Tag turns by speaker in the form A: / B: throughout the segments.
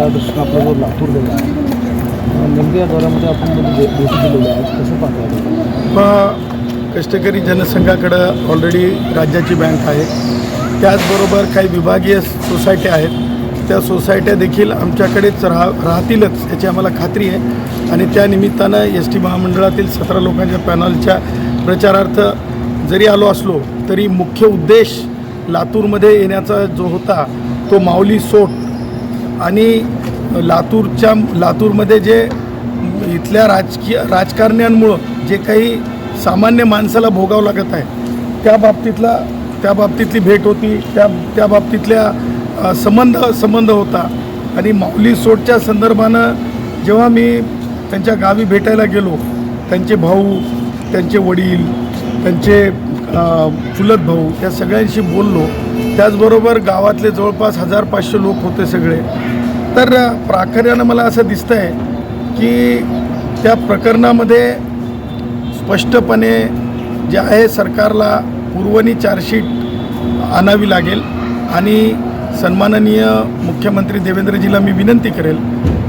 A: त्या दृष्टीनं आपला जो लातूर दिला आहे नेमक्या या दौऱ्यामध्ये आपण जे भेटी दिलेल्या आहेत कसं पाहता
B: कष्टकरी जनसंघाकडं ऑलरेडी राज्याची बँक आहे. त्याचबरोबर काही विभागीय सोसायट्या आहेत. त्या सोसायट्या देखील आमच्याकडेच राह राहतीलच याची आम्हाला खात्री आहे. आणि त्या निमित्तानं एस टी महामंडळातील सतरा लोकांच्या पॅनलच्या प्रचारार्थ जरी आलो असलो तरी मुख्य उद्देश लातूरमध्ये येण्याचा जो होता तो माऊली सोट आणि लातूरच्या लातूरमध्ये जे इथल्या राजकीय राजकारण्यांमुळं जे काही सामान्य माणसाला भोगावं लागत आहे त्या बाबतीतला त्या बाबतीतली भेट होती त्या त्या बाबतीतल्या संबंध संबंध होता. आणि माऊली सोडच्या संदर्भानं जेव्हा मी त्यांच्या गावी भेटायला गेलो त्यांचे भाऊ त्यांचे वडील त्यांचे चुलत भाऊ या सगळ्यांशी बोललो त्याचबरोबर गावातले जवळपास हजार पाचशे लोक होते सगळे. तर प्राखर्यानं मला असं दिसतं आहे की त्या प्रकरणामध्ये स्पष्टपणे जे आहे सरकारला पूर्वनी चार्जशीट आणावी लागेल आणि सन्माननीय मुख्यमंत्री देवेंद्रजीला मी विनंती करेल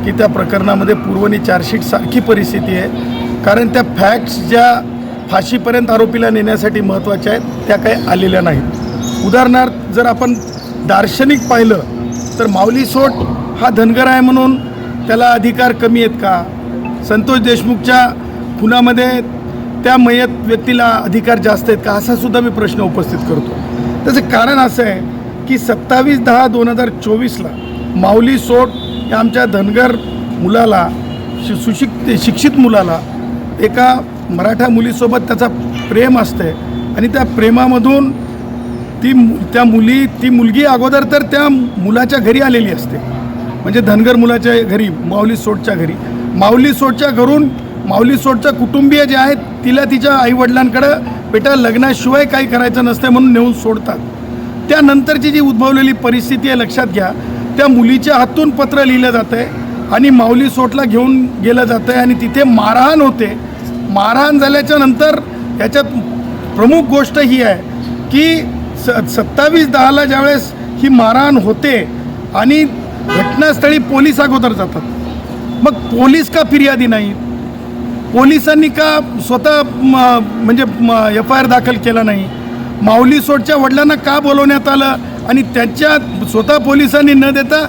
B: की त्या प्रकरणामध्ये पूर्वनी चार्जशीट सारखी परिस्थिती आहे. कारण त्या फॅक्ट्स ज्या फाशीपर्यंत आरोपीला नेण्यासाठी महत्त्वाच्या आहेत त्या काही आलेल्या नाहीत. उदाहरणार्थ जर आपण दार्शनिक पाहिलं तर माऊली सोट हा धनगर आहे म्हणून त्याला अधिकार कमी आहेत का? संतोष देशमुखच्या खुनामध्ये त्या मयत व्यक्तीला अधिकार जास्त आहेत का? असा सुद्धा मी प्रश्न उपस्थित करतो. त्याचं कारण असं आहे की सत्तावीस दहा दोन हजार चोवीसला माऊली सोट या आमच्या धनगर मुलाला शि सुशिक शिक्षित मुलाला एका मराठा मुलीसोबत त्याचा प्रेम असते आणि त्या प्रेमामधून ती त्या मुली ती मुलगी अगोदर तर त्या मुलाच्या घरी आलेली असते. म्हणजे धनगर मुलाच्या घरी माऊली सोटच्या घरी. माऊली सोटच्या घरून माऊली सोटच्या कुटुंबीय जे आहेत तिला तिच्या आईवडिलांकडं बेटा लग्नाशिवाय काही करायचं नसतं म्हणून नेऊन सोडतात. त्यानंतरची जी उद्भवलेली परिस्थिती आहे लक्षात घ्या. त्या मुलीच्या हातून पत्र लिहिलं जातं आहे आणि माऊली सोटला घेऊन गेलं जातं आहे आणि तिथे मारहाण होते. मारहाण झाल्याच्यानंतर याच्यात प्रमुख गोष्ट ही आहे की स सत्तावीस दहाला ज्यावेळेस ही मारहाण होते आणि घटनास्थळी पोलीस अगोदर जातात मग पोलीस का फिर्यादी नाही? पोलिसांनी का स्वतः म्हणजे एफ आय आर दाखल केला नाही? माऊली सोडच्या वडिलांना का बोलवण्यात आलं? आणि त्यांच्या स्वतः पोलिसांनी न देता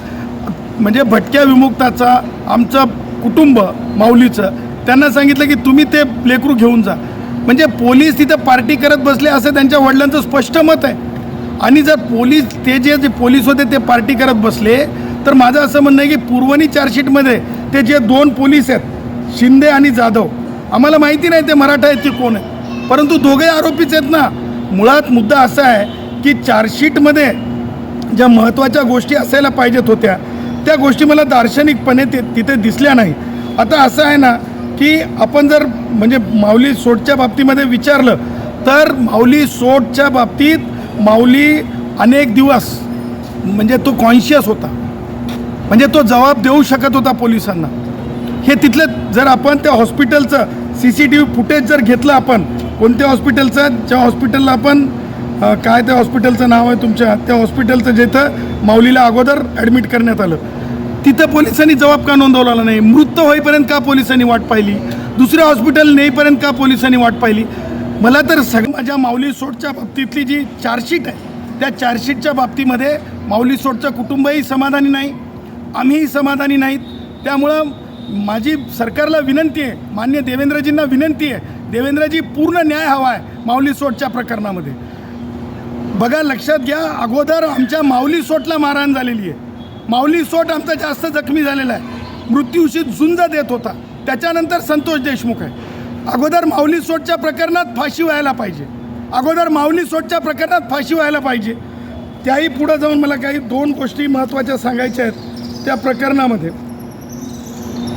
B: म्हणजे भटक्या विमुक्ताचा आमचं कुटुंब माऊलीचं त्यांना सांगितलं की तुम्ही ते लेकरू घेऊन जा. म्हणजे पोलीस तिथं पार्टी करत बसले असं त्यांच्या वडिलांचं स्पष्ट मत आहे. आणि जर पोलीस ते जे जे पोलीस होते ते पार्टी करत बसले तर माझं असं म्हणणं आहे की पूर्वनी चार्जशीटमध्ये ते जे दोन पोलीस आहेत शिंदे आणि जाधव आम्हाला माहिती नाही ते मराठा आहेत की कोण आहे परंतु दोघे आरोपीच आहेत ना. मुळात मुद्दा असा आहे की चार्जशीटमध्ये ज्या महत्त्वाच्या गोष्टी असायला पाहिजेत होत्या त्या गोष्टी मला दार्शनिकपणे ते तिथे दिसल्या नाही. आता असं आहे ना की आपण जर म्हणजे माऊली सोटच्या बाबतीमध्ये विचारलं तर माऊली सोटच्या बाबतीत माऊली अनेक दिवस म्हणजे तो कॉन्शियस होता. म्हणजे तो जबाब देऊ शकत होता पोलिसांना. हे तिथलं जर आपण त्या हॉस्पिटलचं C C T V footage जर घेतलं आपण कोणत्या हॉस्पिटलचं ज्या हॉस्पिटलला आपण काय त्या हॉस्पिटलचं नाव आहे तुमच्या? त्या हॉस्पिटलचं जिथं माऊलीला अगोदर ॲडमिट करण्यात आलं. तिथं पोलिसांनी जबाब का नोंदवला नाही? मृत होईपर्यंत का पोलिसांनी वाट पाहिली? दुसऱ्या हॉस्पिटल नेईपर्यंत का पोलिसांनी वाट पाहिली? मला तर सग माझ्या माऊली सोटच्या बाबतीतली जी चार्जशीट आहे त्या चार्जशीटच्या बाबतीमध्ये माऊली सोटचं कुटुंबही समाधानी नाही आम्हीही समाधानी नाहीत. त्यामुळं माझी सरकारला विनंती आहे मान्य देवेंद्रजींना विनंती आहे देवेंद्रजी पूर्ण न्याय हवा आहे माऊली सोटच्या प्रकरणामध्ये. बघा लक्षात घ्या अगोदर आमच्या माऊली सोटला मारहाण झालेली आहे. माऊली सोट आमचा जास्त जखमी झालेला आहे. मृत्यूशी झुंज देत होता. त्याच्यानंतर संतोष देशमुख आहे. अगोदर माऊली सोटच्या प्रकरणात फाशी व्हायला पाहिजे. अगोदर माऊली सोटच्या प्रकरणात फाशी व्हायला पाहिजे. त्याही पुढं जाऊन मला काही दोन गोष्टी महत्त्वाच्या सांगायच्या आहेत त्या प्रकरणामध्ये.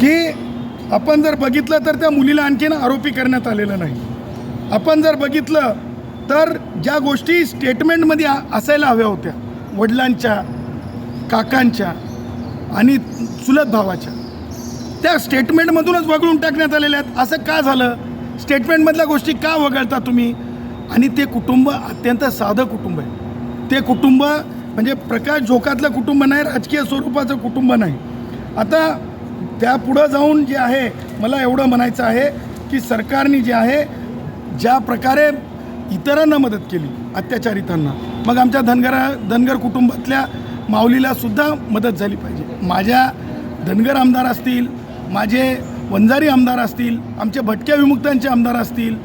B: की आपण जर बघितलं तर त्या मुलीला आणखीन आरोपी करण्यात आलेलं नाही. आपण जर बघितलं तर ज्या गोष्टी स्टेटमेंटमध्ये असायला हव्या होत्या. वडिलांच्या काकांच्या आणि चुलत भावाच्या. त्या स्टेटमेंटमधूनच वगळून टाकण्यात आलेल्या आहेत. असं का झालं? स्टेटमेंटमधल्या गोष्टी का वगळता तुम्ही? आणि ते कुटुंब अत्यंत साधं कुटुंब आहे. ते कुटुंब म्हणजे प्रकाश झोकातलं कुटुंब नाही राजकीय स्वरूपाचं कुटुंब नाही. आता त्या पुढं जाऊन जे आहे मला एवढं म्हणायचं आहे की सरकारने जे आहे ज्या प्रकारे इतरांना मदत केली अत्याचारितांना. मग आमच्या धनगरा धनगर कुटुंबातल्या माऊलीला सुद्धा मदत झाली पाहिजे. माझ्या धनगर आमदार असतील माझे वंजारी आमदार असतील आमचे भटक्या विमुक्तांचे आमदार असतील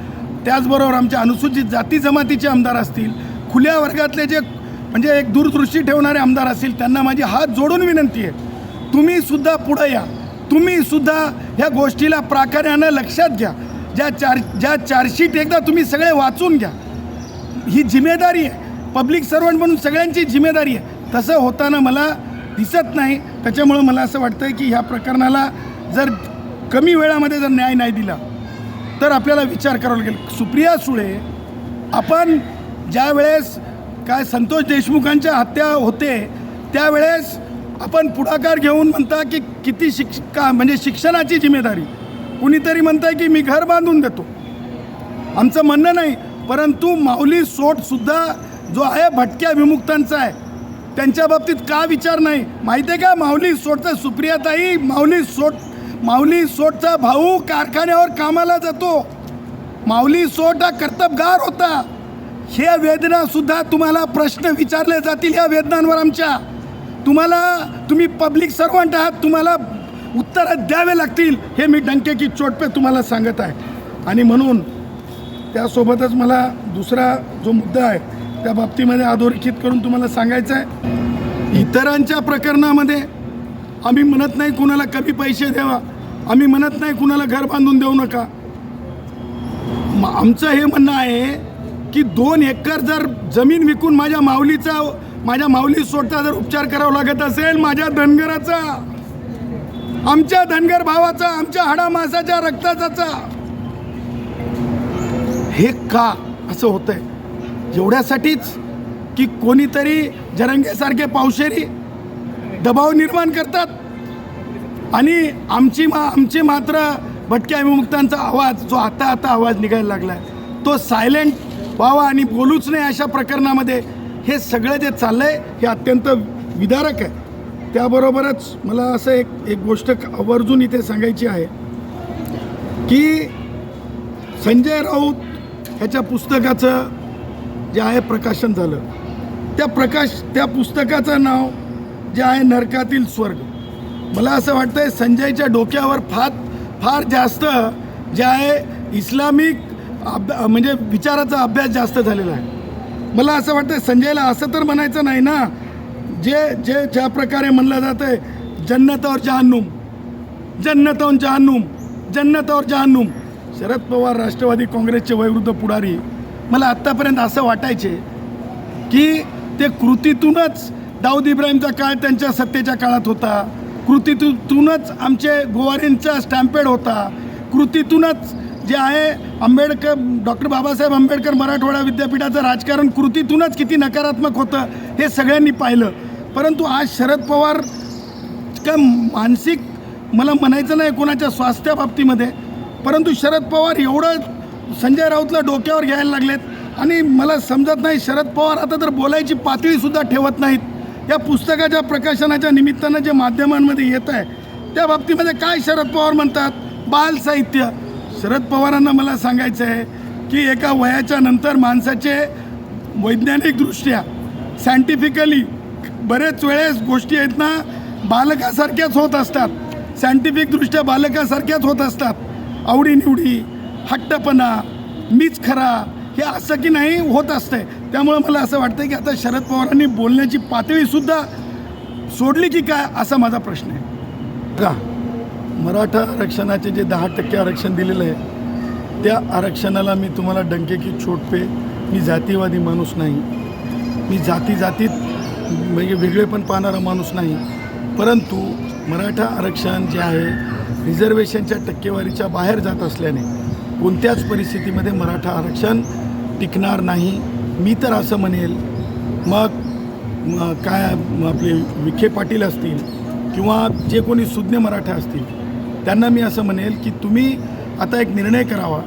B: त्याचबरोबर आमच्या अनुसूचित जाती जमातीचे आमदार असतील खुल्या वर्गातले जे म्हणजे एक दूरदृष्टी ठेवणारे आमदार असतील त्यांना माझी हात जोडून विनंती आहे. तुम्हीसुद्धा पुढं या. तुम्हीसुद्धा ह्या गोष्टीला प्राकार्यानं लक्षात घ्या. ज्या चार ज्या चार्जशीट एकदा तुम्ही सगळे वाचून घ्या. ही जिम्मेदारी आहे. पब्लिक सर्वंट म्हणून सगळ्यांची जिम्मेदारी आहे. तसं होताना मला दिसत नाही. त्याच्यामुळं मला असं वाटतं आहे की ह्या प्रकरणाला जर कमी वेळामध्ये जर न्याय नाही दिला तर आपल्याला विचार करावा लागेल. सुप्रिया सुळे आपण ज्या वेळेस काय संतोष देशमुखांच्या हत्या होते त्यावेळेस आपण पुढाकार घेऊन म्हणता की किती शिक्ष का म्हणजे शिक्षणाची जिम्मेदारी. कुणीतरी म्हणताय की मी घर बांधून देतो. आमचं म्हणणं नाही परंतु माऊली सोटसुद्धा जो आहे भटक्या विमुक्तांचा आहे. त्यांच्या बाबतीत का विचार नाही? माहिती आहे का? माऊली सोटचं सुप्रियाताई माऊली सोट माऊली सोटचा भाऊ कारखान्यावर कामाला जातो. माऊली सोट हा कर्तबगार होता. ह्या वेदनासुद्धा तुम्हाला प्रश्न विचारले जातील या वेदनांवर आमच्या. तुम्हाला तुम्ही पब्लिक सर्वंट आहात तुम्हाला उत्तरं द्यावे लागतील. हे मी डंके चोटपे तुम्हाला सांगत आहे. आणि म्हणून त्यासोबतच मला दुसरा जो मुद्दा आहे त्या बाबतीमध्ये अधोरेखित करून तुम्हाला सांगायचं आहे इतरांच्या प्रकरणामध्ये आम्ही म्हणत नाही कुणाला कमी पैसे द्यावा आम्ही म्हणत नाही कुणाला घर बांधून देऊ नका. आमचं हे म्हणणं आहे की दोन एकर जर जमीन विकून माझ्या माऊलीचा माझ्या माऊली सोडता जर उपचार करावा लागत असेल माझ्या धनगराचा आमच्या धनगर भावाचा आमच्या हाडामासाच्या रक्ताचा हे का असं होतंय? एवढ्यासाठीच की कोणीतरी जरंगेसारखे पावशेरी दबाव निर्माण करतात. आणि आमची मा आमचे मात्र भटक्या विमुक्तांचा आवाज जो आता आता आवाज निघायला लागला आहे तो सायलेंट व्हावा आणि बोलूच नाही अशा प्रकरणामध्ये हे सगळं जे चाललं आहे हे अत्यंत विदारक आहे. त्याबरोबरच मला असं एक एक गोष्ट आवर्जून इथे सांगायची आहे की संजय राऊत ह्याच्या पुस्तकाचं जे आहे प्रकाशन झालं. त्या प्रकाश त्या पुस्तकाचं नाव जे आहे नरकातील स्वर्ग. मला असं वाटतंय संजयच्या डोक्यावर फार फार जास्त जे आहे इस्लामिक अभ्या म्हणजे विचाराचा अभ्यास जास्त झालेला आहे. मला असं वाटतं संजयला असं तर म्हणायचं नाही ना जे जे ज्या प्रकारे म्हणलं जातं आहे जन्नत और जहन्नुम. जन्नत और जहन्नुम. जन्नत और जहन्नुम. शरद पवार राष्ट्रवादी काँग्रेसचे वयोवृद्ध पुढारी मला आत्तापर्यंत असं वाटायचे की ते कृतीतूनच दाऊद इब्राहिमचा काळ त्यांच्या सत्तेच्या काळात होता. कृतीतूनच आमचे गोवारींचा स्टॅम्पेड होता. कृतीतूनच जे आहे आंबेडकर डॉक्टर बाबासाहेब आंबेडकर मराठवाडा विद्यापीठाचं राजकारण कृतीतूनच किती नकारात्मक होतं हे सगळ्यांनी पाहिलं. परंतु आज शरद पवार का मानसिक मला म्हणायचं नाही कोणाच्या स्वास्थ्याबाबतीमध्ये परंतु शरद पवार एवढं संजय राऊतला डोक्यावर घ्यायला लागलेत. आणि मला समजत नाही शरद पवार आता तर बोलायची पातळीसुद्धा ठेवत नाहीत. या पुस्तकाच्या प्रकाशनाच्या निमित्तानं जे माध्यमांमध्ये येत आहे त्या बाबतीमध्ये काय शरद पवार म्हणतात? बाल साहित्य. शरद पवारांना मला सांगायचं आहे की एका वयाच्या नंतर माणसाचे वैज्ञानिकदृष्ट्या सायंटिफिकली बरेच वेळेस गोष्टी आहेत ना बालकासारख्याच होत असतात. सायंटिफिकदृष्ट्या बालकासारख्याच होत असतात. आवडीनिवडी हट्टपणा मीच खरा हे असं की नाही होत असतंय त्यामुळं मला असं वाटतं की आता शरद पवारांनी बोलण्याची पातळीसुद्धा सोडली की काय असा माझा प्रश्न आहे. का मराठा आरक्षणाचे जे दहा टक्के आरक्षण दिलेलं आहे त्या आरक्षणाला मी तुम्हाला डंके की छोटपे मी जातीवादी माणूस नाही. मी जाती जातीत म्हणजे वेगळे पण पाहणारा माणूस नाही. परंतु मराठा आरक्षण जे आहे रिझर्वेशनच्या टक्केवारीच्या बाहेर जात असल्याने कोणत्याच परिस्थितीमध्ये मराठा आरक्षण टिकणार नाही. मी तर असं म्हणेल मग काय आपले विखे पाटील असतील किंवा जे कोणी सुज्ञ मराठा असतील त्यांना मी असं म्हणेल की तुम्ही आता एक निर्णय करावा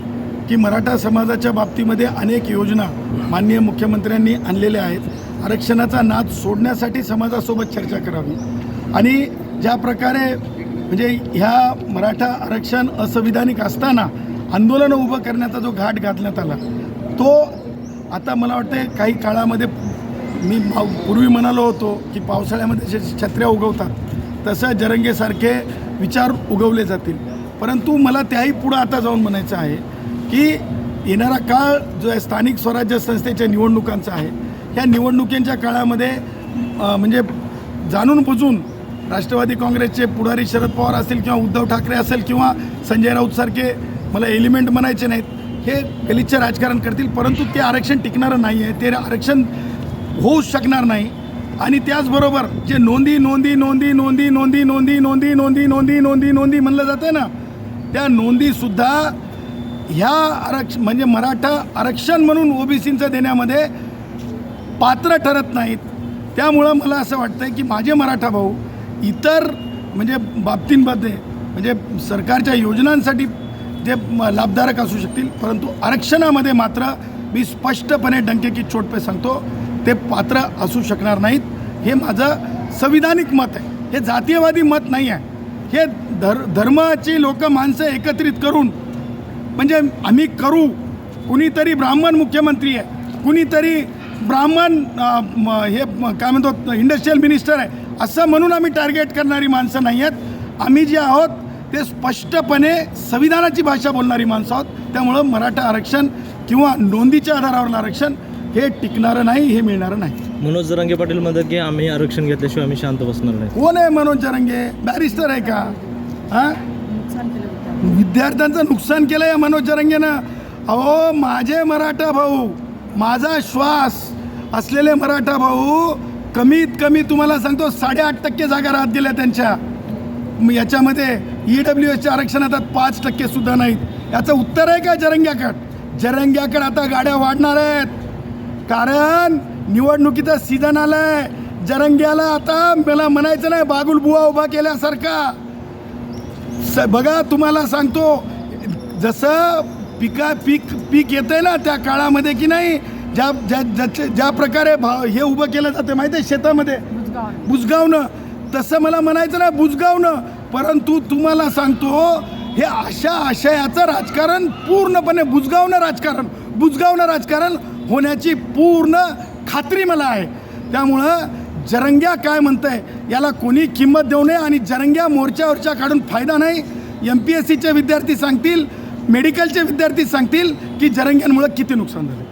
B: की मराठा समाजाच्या बाबतीमध्ये अनेक योजना माननीय मुख्यमंत्र्यांनी आणलेल्या आहेत. आरक्षणाचा नाद सोडण्यासाठी समाजासोबत चर्चा करावी. आणि ज्या प्रकारे म्हणजे ह्या मराठा आरक्षण असंविधानिक असताना आंदोलनं उभं करण्याचा जो घाट घातण्यात आला तो आता मला वाटतं काही काळामध्ये मी पूर्वी म्हणालो होतो की पावसाळ्यामध्ये जे छत्र्या उगवतात तसं जरंगेसारखे विचार उगवले जातील. परंतु मला त्याही पुढं आता जाऊन म्हणायचं आहे की येणारा काळ जो आहे स्थानिक स्वराज्य संस्थेच्या निवडणुकांचा आहे ह्या निवडणुकींच्या काळामध्ये म्हणजे जाणून बुजून राष्ट्रवादी काँग्रेसचे पुढारी शरद पवार असतील किंवा उद्धव ठाकरे असेल किंवा संजय राऊतसारखे मला एलिमेंट म्हणायचे नाहीत हे गलिच्छ राजकारण करतील परंतु ते आरक्षण टिकणारं नाही आहे ते आरक्षण होऊ शकणार नाही आणि त्याचबरोबर जे नोंदी नोंदी नोंदी नोंदी नोंदी नोंदी नोंदी नोंदी नोंदी नोंदी नोंदी म्हणलं जातं ना त्या नोंदीसुद्धा ह्या आरक्ष म्हणजे मराठा आरक्षण म्हणून ओबीसींचं देण्यामध्ये पात्र ठरत नाहीत त्यामुळं मला असं वाटतं की माझे मराठा भाऊ इतर म्हणजे बाबतींमध्ये म्हणजे सरकारच्या योजनांसाठी ते लाभदायक असू शकतील परंतु आरक्षणामध्ये मात्र मी स्पष्टपणे डंकेकी की सांगतो ते पात्र असू शकणार नाहीत. हे माझं संविधानिक मत आहे. हे जातीयवादी मत नाही आहे. हे धर धर्माची लोक माणसं एकत्रित करून म्हणजे आम्ही करू. कुणीतरी ब्राह्मण मुख्यमंत्री आहे. कुणीतरी ब्राह्मण म, हे काय म्हणतो इंडस्ट्रियल मिनिस्टर आहे. असं म्हणून आम्ही टार्गेट करणारी माणसं नाही आहेत. आम्ही जे आहोत ते स्पष्टपणे संविधानाची भाषा बोलणारी माणसं आहोत. त्यामुळं मराठा आरक्षण किंवा नोंदीच्या आधारावरलं आरक्षण हे टिकणारं नाही हे मिळणारं नाही.
C: मनोज जरांगे पाटील म्हणतात की आम्ही आरक्षण घेतल्याशिवाय आम्ही शांत बसणार नाही.
B: कोण आहे मनोज जरंगे? बॅरिस्टर आहे का? हां? विद्यार्थ्यांचं नुकसान केलं या मनोज जरंगेनं. अहो माझे मराठा भाऊ माझा श्वास असलेले मराठा भाऊ कमीत कमी तुम्हाला सांगतो साडेआठ टक्के जागा राहत गेल्या त्यांच्या. याच्यामध्ये ई डब्ल्यू एसच्या आरक्षणात पाच टक्के सुद्धा नाहीत. याचं उत्तर आहे का जरंग्याकड? जरंग्याकड आता गाड्या वाढणार आहेत. कारण निवडणुकीचा सीझन आलाय. जरंग्याला आता मला म्हणायचं नाही बागुल बुवा उभा केल्यासारखा. स बघा तुम्हाला सांगतो जसं पिका पीक पीक येतंय ना त्या काळामध्ये की नाही ज्या ज्या ज्या प्रकारे भाव हे उभं केलं जातं माहिती आहे शेतामध्ये बुजगावणं तसं मला म्हणायचं ना. बुजगावनं परंतु तुम्हाला सांगतो हे अशा आशयाचं राजकारण पूर्णपणे बुजगावनं राजकारण बुजगावनं राजकारण होण्याची पूर्ण खात्री मला आहे. त्यामुळं जरंग्या काय म्हणतंय याला कोणी किंमत देऊ नये आणि जरंग्या मोर्चावरच्या काढून फायदा नाही. एम पी एस सीचे विद्यार्थी सांगतील मेडिकलचे विद्यार्थी सांगतील की जरंग्यांमुळं किती नुकसान झालं.